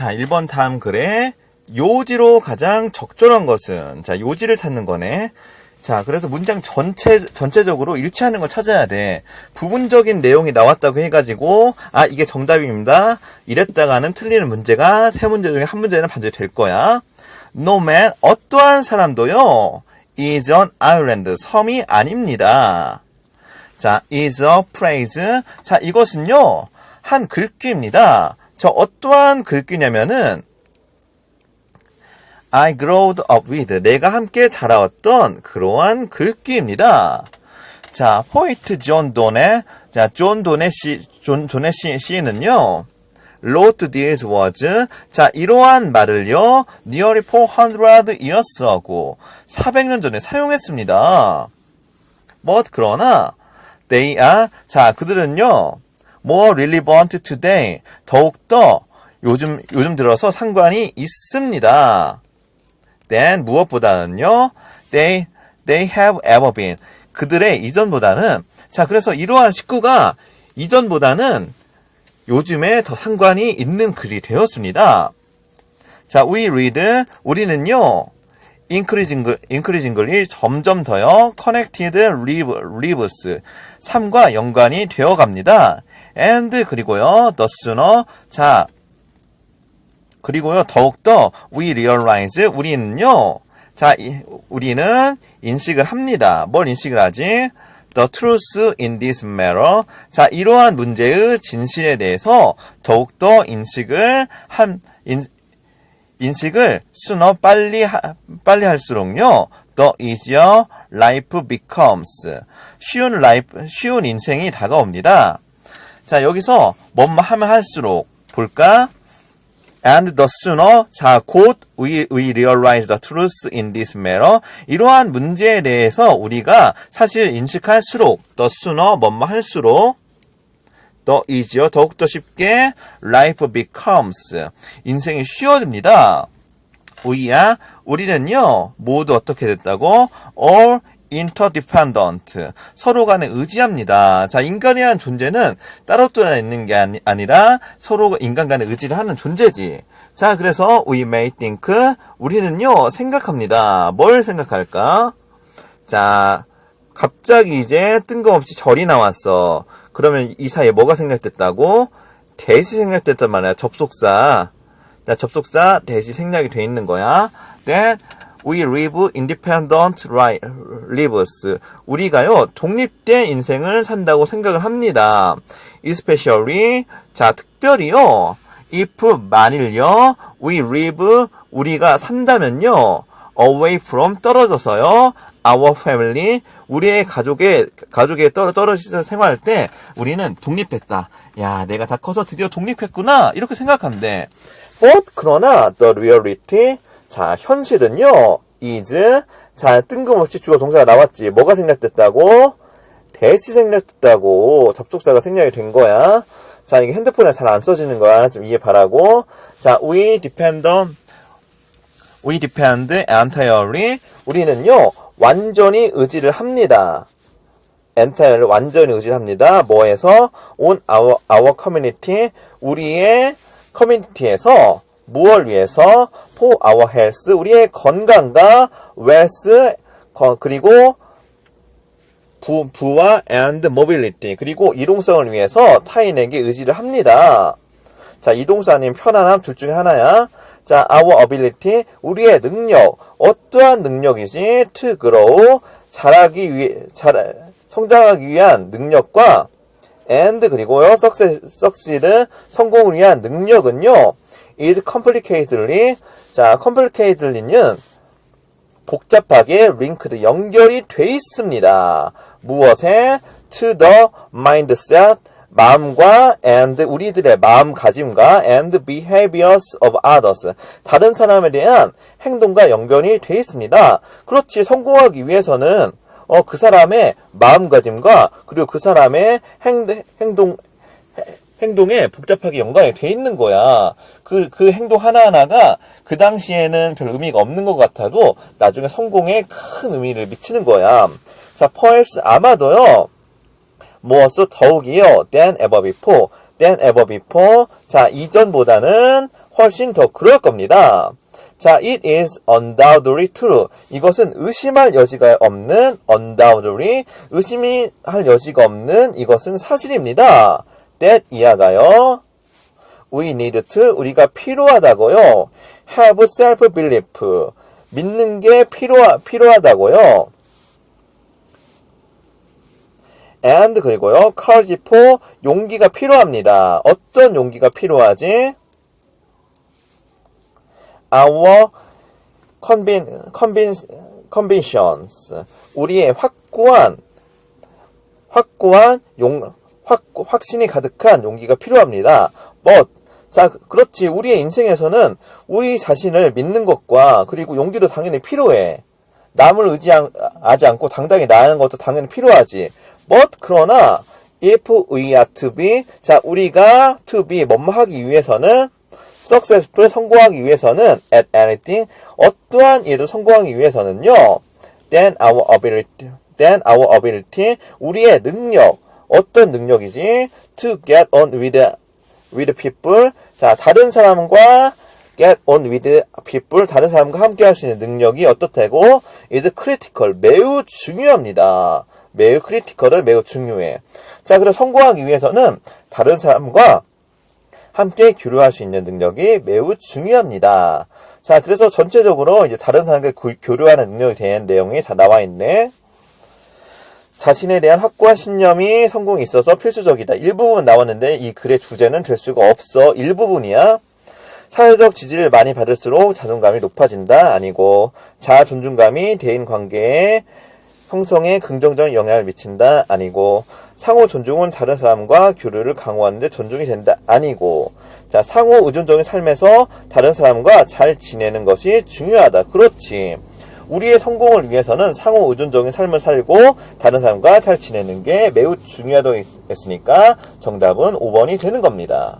자, 1번 다음 글에 요지로 가장 적절한 것은 자, 요지를 찾는 거네. 자, 그래서 문장 전체, 전체적으로 일치하는 걸 찾아야 돼. 부분적인 내용이 나왔다고 해가지고, 아, 이게 정답입니다. 이랬다가는 틀리는 문제가 세 문제 중에 한 문제는 반드시 될 거야. No man, 어떠한 사람도요, is an island, 섬이 아닙니다. 자, is a phrase. 자, 이것은요, 한 글귀입니다. 저 어떠한 글귀냐면은, I growed up with. 내가 함께 자라왔던 그러한 글귀입니다. 자, 포이트 존 돈의, 자, 존 돈의 시, 존, 존의 시, 시는요, wrote these words. 자, 이러한 말을요, nearly 400 years ago. 400년 전에 사용했습니다. But, 그러나, they are, 자, 그들은요, more relevant today. 더욱더 요즘, 요즘 들어서 상관이 있습니다. than 무엇보다는요, they, they have ever been. 그들의 이전보다는, 자, 그래서 이러한 식구가 이전보다는 요즘에 더 상관이 있는 글이 되었습니다. 자, we read, 우리는요, increasing, increasingly 점점 더요, connected live, lives, 삶과 연관이 되어 갑니다. And, 그리고요, the sooner, 자, 그리고요, 더욱더 we realize, 우리는요, 자, 이, 우리는 인식을 합니다. 뭘 인식을 하지? The truth in this matter. 자, 이러한 문제의 진실에 대해서 더욱더 인식을 한, 인, 인식을 sooner 빨리, 하, 빨리 할수록요, the easier life becomes. 쉬운 라이프, 쉬운 인생이 다가옵니다. 자, 여기서 뭐만 하면 할수록 볼까? And the sooner, 자, 곧 we, we realize the truth in this matter. 이러한 문제에 대해서 우리가 사실 인식할수록, the sooner, 뭐뭐 할수록, the easier, 더욱더 쉽게 life becomes. 인생이 쉬워집니다. 우리야, 우리는요, 모두 어떻게 됐다고? all interdependent. 서로 간에 의지합니다. 자, 인간에 한 존재는 따로 떠나 있는 게 아니, 아니라 서로 인간 간에 의지를 하는 존재지. 자, 그래서 we may think. 우리는요, 생각합니다. 뭘 생각할까? 자, 갑자기 이제 뜬금없이 절이 나왔어. 그러면 이 사이에 뭐가 생략됐다고? 대시 생략됐단 말이야. 접속사. 자, 접속사 대시 생략이 돼 있는 거야. Then we live independent lives. 우리가요, 독립된 인생을 산다고 생각을 합니다. especially, 자, 특별히요, if, 만일요, we live, 우리가 산다면요, away from, 떨어져서요, our family, 우리의 가족의, 가족에 떨어, 떨어져서 생활할 때, 우리는 독립했다. 야, 내가 다 커서 드디어 독립했구나. 이렇게 생각한대. But, 그러나, the reality, 자, 현실은요, is, 자, 뜬금없이 주어 동사가 나왔지. 뭐가 생략됐다고? 대시 생략됐다고. 접속사가 생략이 된 거야. 자, 이게 핸드폰에 잘 안 써지는 거야. 좀 이해 바라고. 자, we depend on, we depend entirely. 우리는요, 완전히 의지를 합니다. entirely 완전히 의지를 합니다. 뭐에서? on our, our community. 우리의 커뮤니티에서 무엇을 위해서? for our health, 우리의 건강과 wealth, 그리고 부, 부와 and mobility, 그리고 이동성을 위해서 타인에게 의지를 합니다. 자, 이동사님 편안함 둘 중에 하나야. 자, our ability, 우리의 능력, 어떠한 능력이지? to grow, 자라기 위해, 자, 성장하기 위한 능력과 and 그리고요, success, succeed, 성공을 위한 능력은요, is complicatedly. 자, complicatedly는 복잡하게 linked 연결이 돼 있습니다. 무엇에? to the mindset 마음과 and 우리들의 마음가짐과 and behaviors of others 다른 사람에 대한 행동과 연결이 돼 있습니다. 그렇지 성공하기 위해서는 어, 그 사람의 마음가짐과 그리고 그 사람의 행, 행동 행동에 복잡하게 연관이 돼 있는 거야. 그, 그 행동 하나하나가 그 당시에는 별 의미가 없는 것 같아도 나중에 성공에 큰 의미를 미치는 거야. 자, perhaps 아마도요, 무엇도 더욱이요, than ever before, than ever before. 자, 이전보다는 훨씬 더 그럴 겁니다. 자, it is undoubtedly true. 이것은 의심할 여지가 없는 undoubtedly 의심이 할 여지가 없는 이것은 사실입니다. That 이하가요. we need to 우리가 필요하다고요. have self belief 믿는 게 필요하, 필요하다고요. and 그리고요. courage for 용기가 필요합니다. 어떤 용기가 필요하지? our convin, convin, convictions 우리의 확고한 확고한 용 확, 확신이 가득한 용기가 필요합니다. but 자 그렇지 우리의 인생에서는 우리 자신을 믿는 것과 그리고 용기도 당연히 필요해. 남을 의지하지 않고 당당히 나아가는 것도 당연히 필요하지. but 그러나 if we are to be 자 우리가 to be 뭐뭐 하기 위해서는 successful 성공하기 위해서는 at anything 어떠한 일도 성공하기 위해서는요 then our ability then our ability 우리의 능력 어떤 능력이지 to get on with with people 자 다른 사람과 get on with people 다른 사람과 함께 할 수 있는 능력이 어떻다고 is critical 매우 중요합니다. 매우 크리티컬은 매우 중요해. 자, 그래서 성공하기 위해서는 다른 사람과 함께 교류할 수 있는 능력이 매우 중요합니다. 자, 그래서 전체적으로 이제 다른 사람과 구- 교류하는 능력에 대한 내용이 다 나와 있네. 자신에 대한 확고한 신념이 성공에 있어서 필수적이다. 일부분 나왔는데 이 글의 주제는 될 수가 없어. 일부분이야. 사회적 지지를 많이 받을수록 자존감이 높아진다. 아니고 자아 존중감이 대인 관계에 형성에 긍정적인 영향을 미친다. 아니고 상호 존중은 다른 사람과 교류를 강화하는데 존중이 된다. 아니고 자 상호 의존적인 삶에서 다른 사람과 잘 지내는 것이 중요하다. 그렇지. 우리의 성공을 위해서는 상호 의존적인 삶을 살고 다른 사람과 잘 지내는 게 매우 중요하다고 했으니까 정답은 5번이 되는 겁니다.